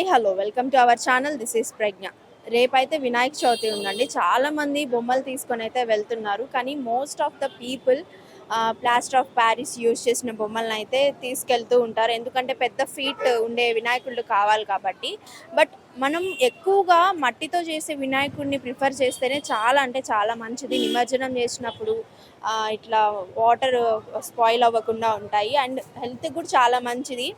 Hi hello welcome to our channel. This is Pragna. రేపైతే వినాయక చవితి ఉందండి. చాలామంది బొమ్మలు తీసుకొని అయితే వెళ్తున్నారు కానీ most of the people plaster of Paris use చేసిన బొమ్మలను అయితే తీసుకెళ్తూ ఉంటారు. ఎందుకంటే పెద్ద ఫీట్ ఉండే వినాయకుళ్ళు కావాలి కాబట్టి. బట్ మనం ఎక్కువగా మట్టితో చేసే వినాయకుడిని ప్రిఫర్ చేస్తేనే చాలా అంటే చాలా మంచిది. నిమజ్జనం చేసినప్పుడు ఇట్లా వాటర్ స్పాయిల్ uh, అవ్వకుండా ఉంటాయి. అండ్ హెల్త్ కూడా చాలా మంచిది.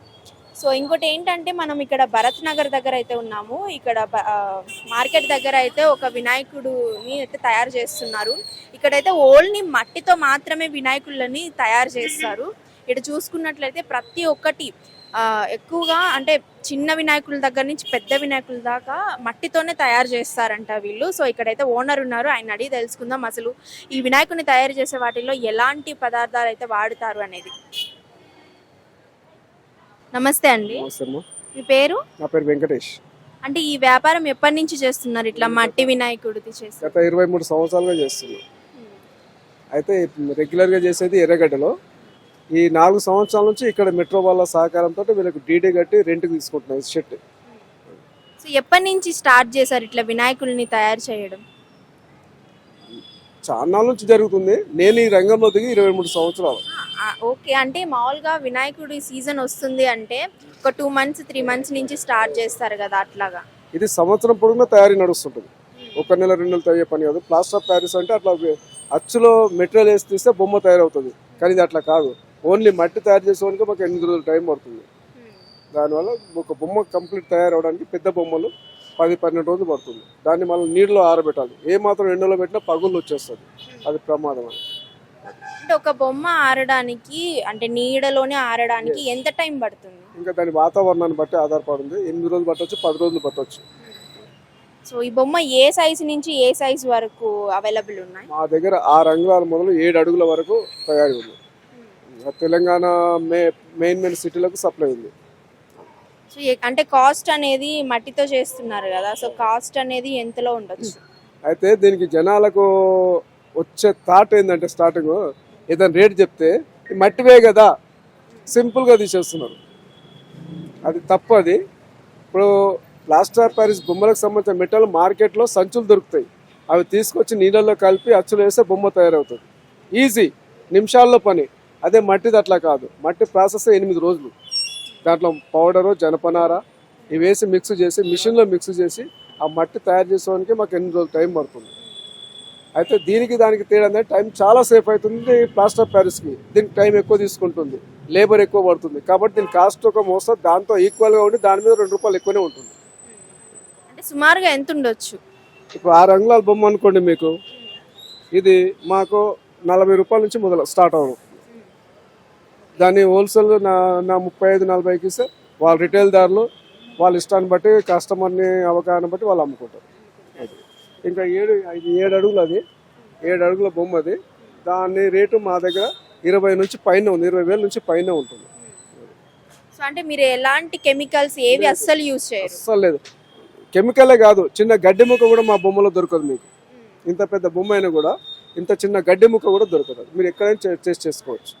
సో ఇంకోటి ఏంటంటే మనం ఇక్కడ భరత్ నగర్ దగ్గర అయితే ఉన్నాము. ఇక్కడ మార్కెట్ దగ్గర అయితే ఒక వినాయకుడుని అయితే తయారు చేస్తున్నారు. ఇక్కడైతే ఓన్లీ మట్టితో మాత్రమే వినాయకులని తయారు చేస్తారు. ఇక్కడ చూసుకున్నట్లయితే ప్రతి ఒక్కటి ఎక్కువగా అంటే చిన్న వినాయకుల దగ్గర నుంచి పెద్ద వినాయకుల దాకా మట్టితోనే తయారు చేస్తారంట వీళ్ళు. సో ఇక్కడైతే ఓనర్ ఉన్నారు. ఆయన అడిగి తెలుసుకుందాం అసలు ఈ వినాయకుడిని తయారు చేసే వాటిల్లో ఎలాంటి పదార్థాలు అయితే వాడుతారు అనేది. నమస్తే అండి. మీ పేరు? నా పేరు వెంకటేష్. అంటే ఈ వ్యాపారం ఎప్పటి నుంచి చేస్తున్నారు? ఇట్లా మట్టి వినాయకుడిది చేస్తారు గత ఇరవై మూడు సంవత్సరాలుగా చేస్తున్నా. అయితే రెగ్యులర్గా చేసేది ఎర్రగడ్డలో. ఈ నాలుగు సంవత్సరాల నుంచి ఇక్కడ మెట్రో వాళ్ళ సహకారంతో వీళ్ళకి డీడీ కట్టి రెంట్కి తీసుకుంటున్నాం ఈ షెట్ సో ఎప్పటి నుంచి స్టార్ట్ చేశారు ఇట్లా వినాయకుల్ని తయారు చేయడం? చాలా నుంచి జరుగుతుంది. నేను ఈ రంగంలో దిగి ఇరవై మూడు సంవత్సరాలు. ఓకే. అంటే మామూలుగా వినాయకుడి సీజన్ వస్తుంది అంటే ఒక టూ మంత్స్ త్రీ మంత్స్ నుంచి స్టార్ట్ చేస్తారు కదా అట్లాగా? ఇది సంవత్సరం పొడుగునా తయారీ నడుస్తుంటుంది. ఒక నెల రెండు నెలలు తయారు పని కాదు. ప్లాస్టర్ ఆఫ్ ప్యారిస్ అంటే అట్లా అచ్చులో మెటీరియల్ వేసి తీస్తే బొమ్మ తయారవుతుంది. కానీ ఇది అట్లా కాదు. ఓన్లీ మట్టి తయారు చేసేవానికి మాకు ఎనిమిది రోజులు టైం పడుతుంది. దానివల్ల ఒక బొమ్మ కంప్లీట్ తయారవడానికి పెద్ద బొమ్మలు పది పన్నెండు రోజులు పడుతుంది. దాన్ని మళ్ళీ నీళ్ళలో ఆరబెట్టాలి. ఏ మాత్రం ఎండలో పెట్టినా పగుళ్ళు వచ్చేస్తుంది అది ప్రమాదం అని అంటే ఒక బొమ్మ ఆరడానికి అంటే నీడలోనే ఆరడానికి ఎంత టైం పడుతుంది? ఇంకా దాని వాతావరణాన్ని బట్టి ఆధారపడింది ఎనిమిది రోజులు పట్టొచ్చు? పది రోజులు పట్టొచ్చు. సో ఈ బొమ్మ ఏ సైజ్ నుంచి ఏ సైజ్ వరకు అవైలబుల్ ఉన్నాయి? మా దగ్గర ఆరు అంగుళాల మొదలు ఏడు అడుగుల వరకు తయారీ ఉంది. ఆ తెలంగాణ మే మెయిన్ మెయిన్ సిటీలకు సప్లై ఉంది. సో అంటే కాస్ట్ అనేది మట్టితో చేస్తున్నారు కదా. సో కాస్ట్ అనేది ఎంతలో ఉండొచ్చు? అయితే దీనికి జనాలకు వచ్చే థాట్ ఏంటంటే స్టార్టింగ్ ఏదైనా రేట్ చెప్తే మట్టివే కదా సింపుల్గా తీసేస్తున్నారు. అది తప్పు అది. ఇప్పుడు ప్లాస్టర్ ప్యారిస్ బొమ్మలకు సంబంధించిన మెటల్ మార్కెట్లో సంచులు దొరుకుతాయి. అవి తీసుకొచ్చి నీళ్ళల్లో కలిపి అచ్చులు వేస్తే బొమ్మ తయారవుతుంది. ఈజీ నిమిషాల్లో పని. అదే మట్టిది అట్లా కాదు. మట్టి ప్రాసెస్ ఎనిమిది రోజులు. దాంట్లో పౌడరు జనపనార ఇవి వేసి మిక్స్ చేసి మిషన్లో మిక్స్ చేసి ఆ మట్టి తయారు చేసేవానికి మాకు ఎనిమిది రోజులు టైం పడుతుంది. అయితే దీనికి దానికి తేడా అంటే టైం చాలా సేఫ్ అవుతుంది ప్లాస్టర్ ప్యారిస్కి. దీనికి టైం ఎక్కువ తీసుకుంటుంది. లేబర్ ఎక్కువ పడుతుంది. కాబట్టి దీని కాస్ట్ ఒక మోస్తారు దాంతో ఈక్వల్గా ఉండి దాని మీద రెండు రూపాయలు ఎక్కువనే ఉంటుంది. అంటే సుమారుగా ఎంత ఉండొచ్చు? ఇప్పుడు ఆరు అంగుళాల బొమ్మ అనుకోండి మీకు. ఇది మాకు నలభై రూపాయల నుంచి మొదలు స్టార్ట్ అవ్వడం దాన్ని హోల్సేల్ నా నా ముప్పై ఐదు నలభైకి ఇస్తే వాళ్ళ రిటైల్ దారులు వాళ్ళ ఇష్టాన్ని బట్టి కస్టమర్ని అవగాహన బట్టి వాళ్ళు అమ్ముకుంటారు. ఇంకా ఏడు ఇది ఏడు అడుగులు అది. ఏడు అడుగుల బొమ్మ అది. దాని రేటు మా దగ్గర ఇరవై నుంచి పైన ఉంది. ఇరవై వేల నుంచి పైన ఉంటుంది. సో అంటే మీరు ఎలాంటి కెమికల్స్ ఏవి అస్సలు యూజ్ చేయరు? అస్సలు లేదు. కెమికలే కాదు చిన్న గడ్డి ముక్క కూడా మా బొమ్మలో దొరకదు మీకు. ఇంత పెద్ద బొమ్మ అయినా కూడా ఇంత చిన్న గడ్డి ముక్క కూడా దొరకదు. మీరు ఎక్కడైనా టెస్ట్ చేసుకోవచ్చు.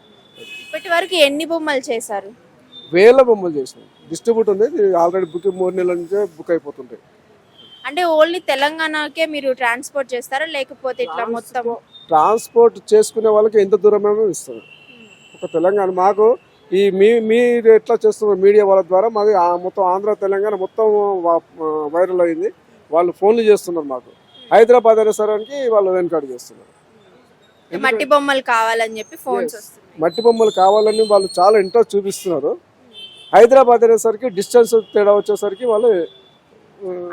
ఇప్పటి వరకు ఎన్ని బొమ్మలు చేశారు? వేల బొమ్మలు చేసినాం. డిస్ట్రిబ్యూట్ ఉంది. ఆల్రెడీ బుక్ మూడు నెలల నుంచే బుక్ అయిపోతుంటాయి. అంటే ఓన్లీ తెలంగాణకే మీరు ట్రాన్స్పోర్ట్ చేస్తారా? లేకపోతే ఇట్లా మొత్తం ట్రాన్స్పోర్ట్ చేసుకునే వాళ్ళకి ఎంత దూరమైనా ఇస్తారు. ఒక తెలంగాణ మాకు ఈ మీ మీరు ఎట్లా చేస్తున్నారు మీడియా వాళ్ళ ద్వారా మాది ఆ మొత్తం ఆంధ్ర తెలంగాణ మొత్తం వైరల్ అయింది. వాళ్ళు ఫోన్లు చేస్తున్నారు మాకు. హైదరాబాద్ అనేసరికి వాళ్ళు వెనకాడు చేస్తున్నారు. మట్టి బొమ్మలు కావాలని చెప్పి ఫోన్స్ మట్టి బొమ్మలు కావాలని వాళ్ళు చాలా ఇంట్రెస్ట్ చూపిస్తున్నారు. హైదరాబాద్ అనేసరికి డిస్టెన్స్ తేడా వచ్చేసరికి వాళ్ళు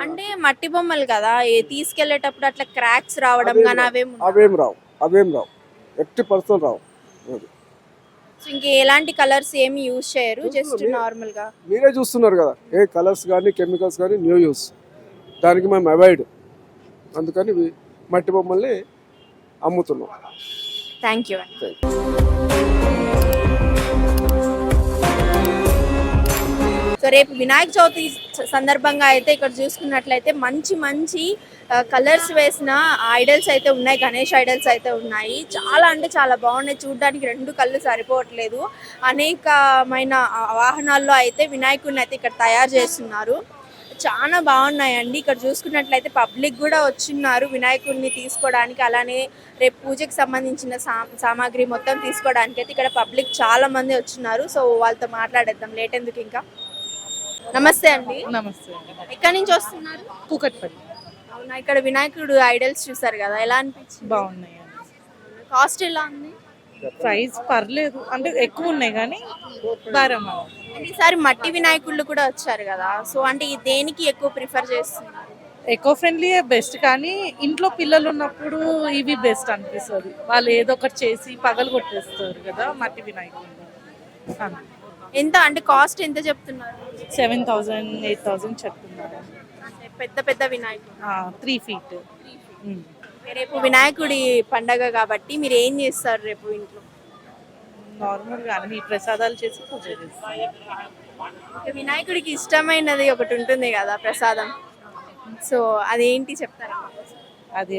అంటే మట్టి బొమ్మలు కదా తీసుకెళ్ళేటప్పుడు అట్లా క్రాక్స్ రావడం కానీ అవేం? అవేం రావు. అవేం రావు. ఎట్టి పర్సన్ రావు. అది. సో ఇంక ఎలాంటి కలర్స్ ఏమి యూజ్ చేయరు? జస్ట్ నార్మల్గా మీరే చూస్తున్నారు కదా. ఏ కలర్స్ కానీ కెమికల్స్ కానీ న్యూ యూస్. దానికి మేము అవాయిడ్. అందుకని మట్టి బొమ్మల్ని అమ్ముతున్నాం. థ్యాంక్ యూ సో రేపు వినాయక చవితి సందర్భంగా అయితే ఇక్కడ చూసుకున్నట్లయితే మంచి మంచి కలర్స్ వేసిన ఐడల్స్ అయితే ఉన్నాయి. గణేష్ ఐడల్స్ అయితే ఉన్నాయి. చాలా అంటే చాలా బాగున్నాయి. చూడడానికి రెండు కళ్ళు సరిపోవట్లేదు. అనేకమైన వాహనాల్లో అయితే వినాయకుడిని అయితే ఇక్కడ తయారు చేస్తున్నారు. చాలా బాగున్నాయండి. ఇక్కడ చూసుకున్నట్లయితే పబ్లిక్ కూడా వచ్చిన్నారు వినాయకుడిని తీసుకోవడానికి. అలానే రేపు పూజకి సంబంధించిన సామాగ్రి మొత్తం తీసుకోవడానికి అయితే ఇక్కడ పబ్లిక్ చాలా మంది వచ్చిన్నారు. సో వాళ్ళతో మాట్లాడేద్దాం. లేట్ ఎందుకు ఇంకా? నమస్తే అండి. నమస్తే ఎక్కడి నుంచి వస్తున్నారు? కూకట్పల్లి. అవునా ఇక్కడ వినాయకుడు ఐడల్స్ చూసారు కదా ఎలా అనిపించింది? బాగున్నాయి కాస్ట్ ఎలా ఉంది? ప్రైస్ పర్లేదు అంటే ఎక్కువ ఉన్నాయి కానీ భారం ఈసారి మట్టి వినాయకుళ్ళు కూడా వచ్చారు కదా సో అంటే ఈ దేనికి ఎక్కువ ప్రిఫర్ చేస్తున్నారు? ఎకో ఫ్రెండ్లీ బెస్ట్ కానీ ఇంట్లో పిల్లలు ఉన్నప్పుడు ఇవి బెస్ట్ అనిపిస్తుంది. వాళ్ళు ఏదో ఒకటి చేసి పగలు కొట్టేస్తారు కదా మట్టి వినాయకుడు ఎంత అంటే కాస్ట్ ఎంత చెప్తున్నారు? సెవెన్ థౌజండ్ ఎయిట్ థౌజండ్ చెప్తున్నారు. పెద్ద పెద్ద వినాయకుడు త్రీ ఫీట్. రేపు వినాయకుడి పండగ కాబట్టి మీరు ఏం చేస్తారు రేపు ఇంట్లో? నార్మల్గా అన్ని ప్రసాదాలు చేసి పూజ చేస్తారు. వినాయకుడికి ఇష్టమైనది ఒకటి ఉంటుంది కదా ప్రసాదం. సో అదేంటి చెప్తారా? అది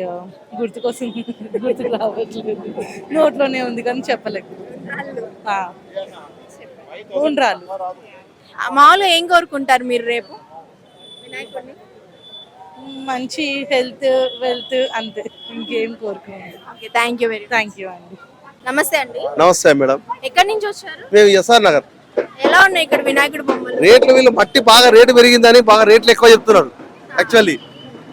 గుర్తుకోసం గుర్తుకు రావట్లేదు. నోట్లోనే ఉంది కానీ చెప్పలేదు. ఉండ్రాలు మామూలుగా ఏం కోరుకుంటారు మీరు రేపు? వినాయకుడిని? మంచి హెల్త్ వెల్త్ అంతే ఇంకేం కోరుకోండి okay thank you very thank you అండి. నమస్తే అండి. నమస్తే మేడం. ఎక్కడి నుంచి వచ్చారు? మేము ఎస్ఆర్ నగర్. ఎలా ఉన్నాయి ఇక్కడ వినాయకుడి బొమ్మలు? రేట్లు వీళ్ళు మట్టి బాగా రేటు పెరిగిందని బాగా రేట్లు ఎక్కువ చెప్తున్నారు. యాక్చువల్లీ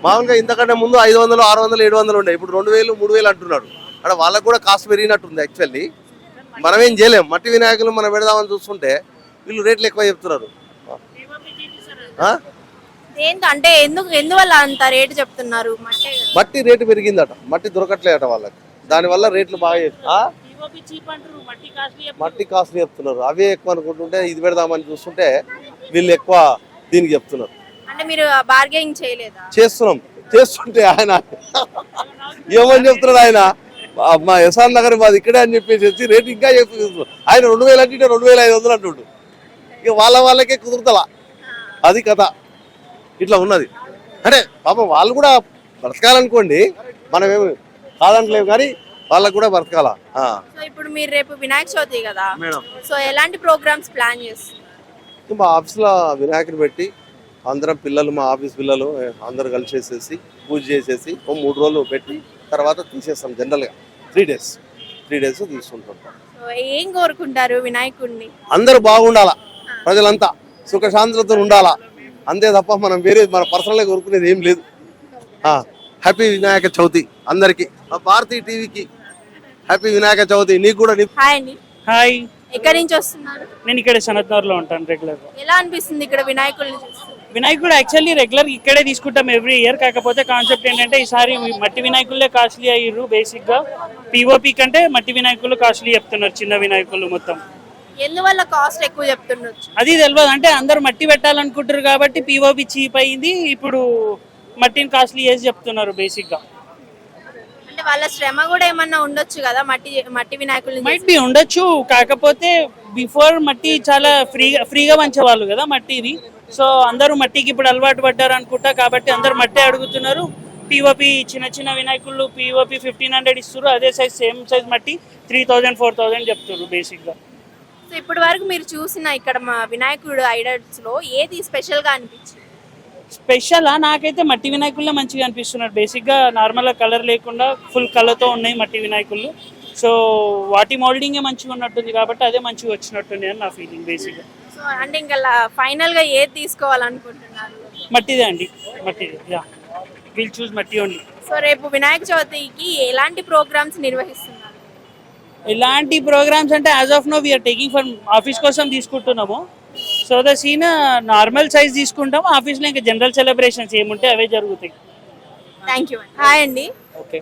మామూలుగా ఇంతకంటే ముందు ఐదు వందలు ఆరు వందలు ఏడు వందలు ఉండే. ఇప్పుడు రెండు వేలు మూడు వేలు అంటున్నాడు అక్కడ వాళ్ళకు కూడా కాస్ట్ పెరిగినట్టుంది యాక్చువల్లీ. మనం ఏం చేయలేం. మట్టి వినాయకులు మనం పెడదామని చూస్తుంటే వీళ్ళు రేట్లు ఎక్కువ చెప్తున్నారు. ఆ? ఏంటో అంటే ఎందుకు ఎందువల్ల అంత రేటు చెప్తున్నారు? మట్టే రేటు పెరిగిందట. మట్టి దొరకట్లేదట వాళ్ళకి. దానివల్ల రేట్లు బాగా? మట్టి కాస్ట్లీ చెప్తున్నారు. అవే ఎక్కువ అనుకుంటుంటే ఇది పెడదామని చూస్తుంటే వీళ్ళు ఎక్కువ దీనికి చెప్తున్నారు. అంటే మీరు బార్గెనింగ్ చేయలేదా? చేస్తున్నాం. చేస్తుంటే ఆయన ఏమని చెప్తున్నాడు ఆయన? మా ఎస్ఆర్ నగర్ మాది ఇక్కడే అని చెప్పేసి వచ్చి రేటు ఇంకా చెప్తున్నాడు ఆయన రెండు వేలు అంటే రెండు వేల ఐదు వందలు అంటుండు. ఇక వాళ్ళ వాళ్ళకే కుదురుతలా. అది కథ. ఇట్లా ఉన్నది. అంటే పాపం వాళ్ళు కూడా బ్రతకాలనుకోండి మనం ఏమి కాదంటలేము కానీ వాళ్ళకు కూడా బ్రతకాల. సో ఇప్పుడు మీరు రేపు వినాయక చవితి కదా మేడం. సో ఎలాంటి ప్రోగ్రామ్స్ ప్లాన్ చేస్తున్నారు మా ఆఫీస్లో వినాయకుని పెట్టి అందరం పిల్లలు మా ఆఫీస్ పిల్లలు అందరు కలిసేసేసి పూజ చేసేసి ఓ మూడు రోజులు పెట్టి తర్వాత తీసేస్తాం జనరల్గా. Three days. త్రీ డేస్ తీసుకుంటుంటాం సో ఏం కోరుకుంటారు వినాయకుడిని అందరూ బాగుండాలా. ప్రజలంతా సుఖశాంతులతో ఉండాలా? అంతే తప్ప మనం వేరే మన పర్సనల్గా కోరుకునేది ఏం లేదు. హ్యాపీ వినాయక చవితి అందరికీ. మా భారతీ టీవీకి హ్యాపీ వినాయక చవితి. నీకు కూడా నీ- హాయ్ అండి. హాయ్. ఎక్కడి నుంచి వస్తున్నారు? నేను ఇక్కడ సనత్నగర్లో ఉంటాను రెగ్యులర్ ఎలా అనిపిస్తుంది ఇక్కడ వినాయకుడిని చూస్తే? వినాయకుడు యాక్చువల్లీ రెగ్యులర్ ఇక్కడే తీసుకుంటాం ఎవ్రీ ఇయర్. కాకపోతే కాన్సెప్ట్ ఏంటంటే ఈసారి మట్టి వినాయకులే కాస్ట్లీ అయ్యారు బేసిక్గా పిఓపి కంటే మట్టి వినాయకులు కాస్ట్లీ చెప్తున్నారు చిన్న వినాయకులు మొత్తం. ఎందువల్ల కాస్ట్ ఎక్కువ చెప్తుండొచ్చు? అది తెలియదు అంటే అందరు మట్టి పెట్టాలనుకుంటారు కాబట్టి పిఓపి చీప్ అయింది. ఇప్పుడు మట్టిని కాస్ట్లీ చేసి చెప్తున్నారు బేసిక్గా. అంటే వాళ్ళ శ్రమ కూడా ఏమన్నా ఉండొచ్చు కదా? మట్టి మట్టి వినాయకుల్ని మైట్ బి ఉండొచ్చు. కాకపోతే బిఫోర్ మట్టి చాలా ఫ్రీగా ఫ్రీగా పంచేవాళ్ళు కదా మట్టిది సో అందరూ మట్టికి ఇప్పుడు అలవాటు పడ్డారు అనుకుంటా. కాబట్టి అందరూ మట్టి అడుగుతున్నారు. పిఓపి చిన్న చిన్న వినాయకులు పిఓపి ఫిఫ్టీన్ హండ్రెడ్ ఇస్తారు అదే సైజ్ సేమ్ సైజ్ మట్టి త్రీ థౌజండ్ ఫోర్ థౌజండ్ చెప్తారు బేసిక్గా సో ఇప్పటి వరకు మీరు చూసిన ఇక్కడ మా వినాయకుడు ఐడల్స్లో ఏది స్పెషల్గా అనిపించింది? స్పెషల్ నాకైతే మట్టి వినాయకులే మంచిగా అనిపిస్తున్నారు. బేసిక్గా నార్మల్గా కలర్ లేకుండా ఫుల్ కలర్తో ఉన్నాయి మట్టి వినాయకులు సో వాటి మోల్డింగే మంచిగా ఉన్నట్టుంది కాబట్టి అదే మంచిగా వచ్చినట్టుంది అని నా ఫీలింగ్ బేసిక్గా సో అంటే ఇంకా ఫైనల్గా ఏది తీసుకోవాలనుకుంటున్నారు? మట్టిదే అండి. మట్టిదే యా విల్ చూస్ మట్టి ఓన్లీ సో రేపు వినాయక చవితికి ఎలాంటి ప్రోగ్రామ్స్ నిర్వహిస్తున్నారు? ఎలాంటి ప్రోగ్రామ్స్ అంటే as of now we're taking for office కోసం తీసుకుంటున్నాము. So the same normal size తీసుకుంటాము. ఆఫీస్లో ఇంకా జనరల్ సెలబ్రేషన్స్ ఏముంటే అవే జరుగుతాయి. థ్యాంక్ యూ హాయ్ అండి. ఓకే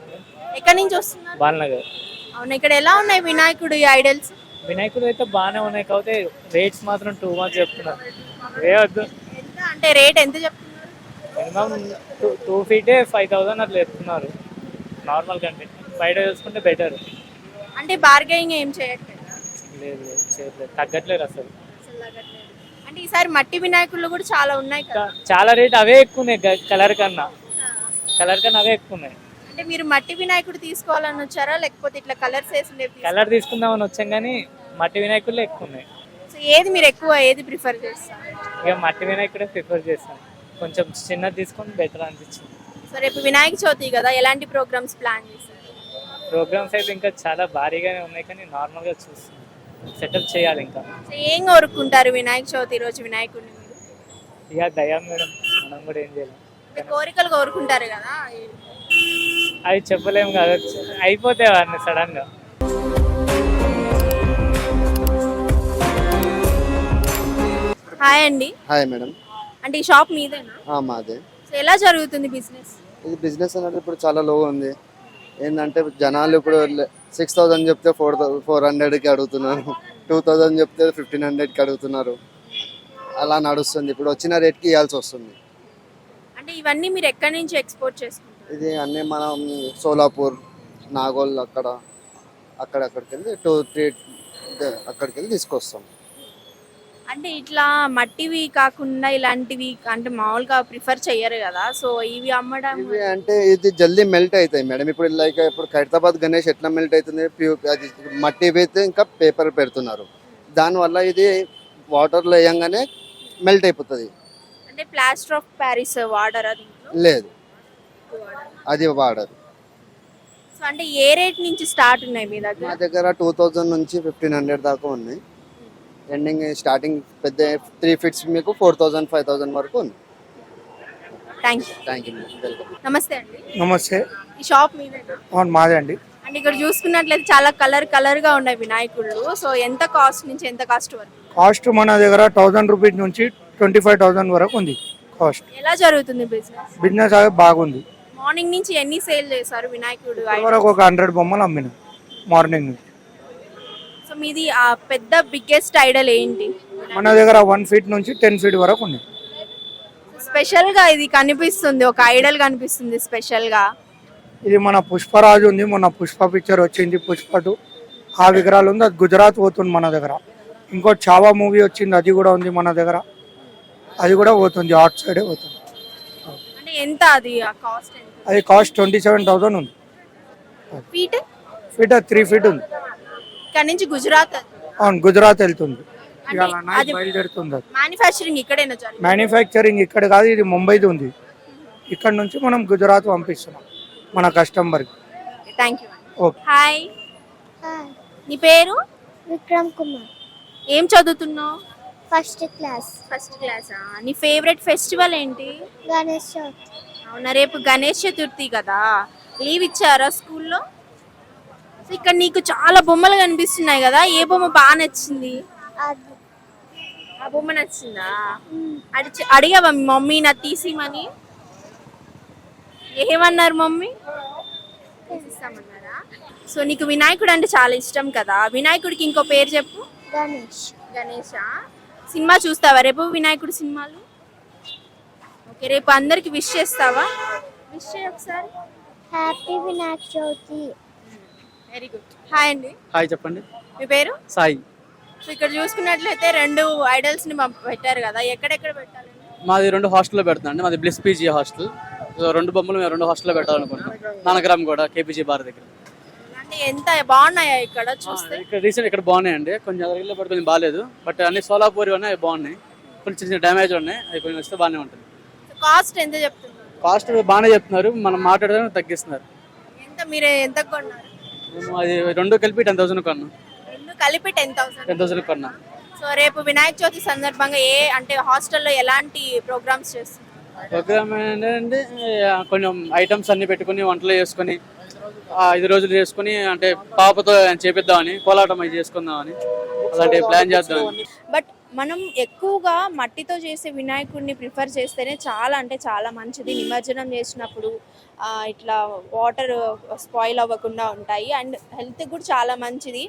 ఎక్కడి నుంచి వస్తున్నారు? బాలనగర్. అవును ఇక్కడ ఎలా ఉన్నాయి వినాయకుడు ఐడల్స్? వినాయకుడు అయితే బాగానే ఉన్నాయి. కాకపోతే రేట్స్ మాత్రం టూ మచ్ చెప్తున్నారు. వేయొద్దు ఎంత? అంటే రేట్ ఎంత చెప్తున్నారు? మినిమం టూ టూ ఫీటే ఫైవ్ థౌసండ్ అట్లా చెప్తున్నారు. నార్మల్ కంటే. బయట చూసుకుంటే బెటర్ అంటే బార్గెనింగ్ ఏం చేయట్లేదు? లేదు లేదు చేయట్లేదు. తగ్గట్లేదు అసలు. అసలు తగ్గట్లేదు. అంటే ఈసారి మట్టి వినాయకులు కూడా చాలా ఉన్నాయి కదా? చాలా రేట్ అవే ఎక్కువ ఉన్నాయి కలర్ కన్నా. కలర్ కన్నా అవే ఎక్కువ ఉన్నాయి. అంటే మీరు మట్టి వినాయకుడు తీసుకోవాలని వచ్చారా? లేకపోతే ఇట్లా కలర్స్ వేసి కలర్ తీసుకుందామని వచ్చాం కానీ మట్టి వినాయకులే ఎక్కువ ఉన్నాయి. సో ఏది మీరు ఎక్కువ ఏది ప్రిఫర్ చేస్తారు? ఇక మట్టి వినాయకుడే ప్రిఫర్ చేస్తాం. కొంచెం చిన్నది తీసుకొని బెటర్ అనిపించింది. సో రేపు వినాయక చవితి కదా? ఎలాంటి ప్రోగ్రామ్స్ ప్లాన్ చేశారు ప్రోగ్రామ్స్ అయితే ఇంకా చాలా భారీగానే ఉన్నాయి కానీ నార్మల్గా చూస్తున్నాం. సెటప్ చేయాలి ఇంకా. సో ఏం కోరుకుంటారు వినాయక చవితి రోజు వినాయకుడిని మీరు? ఇక దయా మేడం మనం కూడా ఏం చేయలేం. కోరికలు కోరుకుంటారు కదా. అవి చెప్పలేము కదా అయిపోతాయి అవన్నీ సడన్గా. హాయ్ అండి. Hi madam. అంటే ఈ షాప్ మీదేనా? ఆ, మాదే. సో ఎలా జరుగుతుంది బిజినెస్? ఇది బిజినెస్ అనేది ఇప్పుడు చాలా లో ఉంది. ఏంటంటే జనాలు ఇప్పుడు సిక్స్ థౌజండ్ చెప్తే ఫోర్ ఫోర్ హండ్రెడ్కి అడుగుతున్నారు. టూ థౌజండ్ చెప్తే ఫిఫ్టీన్ హండ్రెడ్కి అడుగుతున్నారు. అలా నడుస్తుంది. ఇప్పుడు వచ్చిన రేట్కి ఇవ్వాల్సి వస్తుంది. అంటే ఇవన్నీ మీరు ఎక్కడి నుంచి ఎక్స్పోర్ట్ చేసుకుంటారు? ఇది అన్నీ మనం సోలాపూర్ నాగోల్ అక్కడ అక్కడక్కడికి వెళ్ళి టూ త్రీ అక్కడికి వెళ్ళి తీసుకొస్తాం. అంటే ఇట్లా మట్టివి కాకుండా ఇలాంటివి అంటే మామూలుగా ప్రిఫర్ చెయ్యరు కదా. సో ఇవి అమ్మడం ఇవి అంటే ఇది జల్దీ మెల్ట్ అవుతాయి మేడం. ఇప్పుడు లైక్ ఇప్పుడు ఖైరతాబాద్ గణేష్ ఎట్లా మెల్ట్ అవుతుంది అది మట్టి అయితే ఇంకా పేపర్ పెడుతున్నారు. దానివల్ల ఇది వాటర్లో వేయంగానే మెల్ట్ అయిపోతుంది. అంటే ప్లాస్టర్ ఆఫ్ ప్యారిస్ వాడరా లేదు. అది వాడరు. సో అంటే ఏ రేట్ నుంచి స్టార్ట్ ఉన్నాయి మీ మా దగ్గర దగ్గర టూ థౌజండ్ నుంచి ఫిఫ్టీన్ హండ్రెడ్ దాకా ఉన్నాయి. ఎండింగ్ స్టార్టింగ్ పెద్ద త్రీ ఫీట్స్ మీకు ఫోర్ థౌజండ్ ఫైవ్ థౌజండ్ వరకు ఉంది. Thank you thank you welcome నమస్తే అండి. నమస్తే. ఈ షాప్ మీదేనా? అవును మాదే అండి. అంటే ఇక్కడ చూసుకున్నట్లయితే చాలా కలర్ కలర్గా ఉన్నాయి వినాయకుళ్ళు. సో ఎంత కాస్ట్ నుంచి ఎంత కాస్ట్ వరకు? కాస్ట్ మన దగ్గర థౌజండ్ రూపీస్ నుంచి ట్వంటీ ఫైవ్ థౌజండ్ వరకు ఉంది కాస్ట్ ఎలా జరుగుతుంది బిజినెస్ బిజినెస్ అది బాగుంది. మార్నింగ్ నుంచి ఎన్ని సేల్ చేశారు వినాయకుడు? వరకు ఒక హండ్రెడ్ బొమ్మలు అమ్మినాం. మార్నింగ్ నుంచి మీది ఆ పెద్ద బిగ్గెస్ట్ ఐడల్ ఏంటి? మన దగ్గర వన్ ఫీట్ నుంచి టెన్ ఫీట్ వరకు ఉంది. స్పెషల్గా ఇది కనిపిస్తుంది ఒక ఐడల్ కనిపిస్తుంది స్పెషల్గా. ఇది మన పుష్పరాజు ఉంది మొన్న పుష్ప పిక్చర్ వచ్చింది పుష్ప టూ ఆ విగ్రహాలు ఉంది అది గుజరాత్ పోతుంది మన దగ్గర. ఇంకో చావా మూవీ వచ్చింది అది కూడా ఉంది మన దగ్గర. అది కూడా పోతుంది అవుట్ సైడే పోతుంది. అంటే ఎంత అది కాస్ట్ అది కాస్ట్ ట్వంటీ సెవెన్ థౌసండ్ ఉంది ఫీట్ ఫీట్ త్రీ ఫీట్ ఉంది. ఇక్కడ నుంచి గుజరాత్ అవును గుజరాత్ వెళ్తుంది. బయలుదేరుతుంది మ్యానుఫ్యాక్చరింగ్ ఇక్కడేనా మ్యానుఫ్యాక్చరింగ్ ఇక్కడ కాదు ఇది ముంబైది ఉంది. ఇక్కడ నుంచి మనం గుజరాత్ పంపిస్తున్నాం మన కస్టమర్కి. థ్యాంక్ యూ ఓకే హాయ్ నీ పేరు? విక్రమ్ కుమార్. ఏం చదువుతున్నావు? ఫస్ట్ క్లాస్ ఫస్ట్ క్లాసా నీ ఫేవరెట్ ఫెస్టివల్ ఏంటి? గణేష్ అవునా రేపు గణేష్ చతుర్థి కదా? లీవ్ ఇచ్చారా స్కూల్లో సో ఇక్కడ నీకు చాలా బొమ్మలు కనిపిస్తున్నాయి కదా ఏ బొమ్మ బాగా నచ్చింది? ఆ బొమ్మ నచ్చిందా? అడిచి అడిగావా మమ్మీ నా తీసిమని? ఏమన్నారు మమ్మీ? తీసిస్తామన్నారా? సో నీకు వినాయకుడు అంటే చాలా ఇష్టం కదా. వినాయకుడికి ఇంకో పేరు చెప్పు. గణేష్. గణేష? సినిమా చూస్తావా? రేపు వినాయకుడు సినిమాలు? ఓకే రేపు అందరికి విష్ చేస్తావా? విష్ చేయి ఒకసారి. Happy Vinayaka Chavithi. Very good hi అండి. హాయ్ చెప్పండి. మీ పేరు? సాయి. సో ఇక్కడ చూసుకున్నట్లయితే రెండు ఐడల్స్ని పెట్టారు కదా. ఎక్కడెక్కడ పెట్టాలి మాది రెండు హాస్టల్లో పెడుతున్నాండి మాది బ్లిస్ పీజీ హాస్టల్. సో రెండు బొమ్మలు మేము రెండు హాస్టల్లో పెట్టాలనుకుంటున్నాం. నానగ్రామ్ కూడా కేపీజీ బార్ దగ్గర. అంటే ఎంత బాగున్నాయా ఇక్కడ చూస్తే? ఇక్కడ రీసెంట్ ఇక్కడ బాగున్నాయండి. కొంచెం అదరిలో పడి కొంచెం బాగాలేదు బట్ అన్ని సోలాపూర్ ఉన్నాయి అవి బాగున్నాయి. కొంచెం చిన్న చిన్న డ్యామేజ్ ఉన్నాయి. అవి కొంచెం వస్తే బాగానే ఉంటుంది. కాస్ట్ ఎంత చెప్తున్నారు? కాస్ట్ బాగానే చెప్తున్నారు. మనం మాట్లాడదాం తగ్గిస్తున్నారు. ఎంత మీరు ఎంత కొన్నారు? మేము అది రెండు కలిపి టెన్ థౌసండ్ కొన్నాం. రెండు కలిపి టెన్ థౌసండ్ టెన్ థౌసండ్ కొన్నాం. సో రేపు వినాయక చవితి సందర్భంగా ఏ అంటే హాస్టల్లో ఎలాంటి ప్రోగ్రామ్స్ చేస్తున్నారు ప్రోగ్రామ్ ఏంటంటే కొంచెం ఐటమ్స్ అన్ని పెట్టుకుని వంటలు చేసుకొని ఐదు రోజులు చేసుకుని అంటే పాపతో చేపిద్దామని కోలాటం అవి చేసుకుందామని అలాంటి ప్లాన్ చేద్దామని. బట్ మనం ఎక్కువగా మట్టితో చేసే వినాయకుడిని ప్రిఫర్ చేస్తేనే చాలా అంటే చాలా మంచిది. నిమజ్జనం చేసినప్పుడు ఇట్లా వాటర్ స్పాయిల్ అవ్వకుండా ఉంటాయి. అండ్ హెల్త్ కూడా చాలా మంచిది.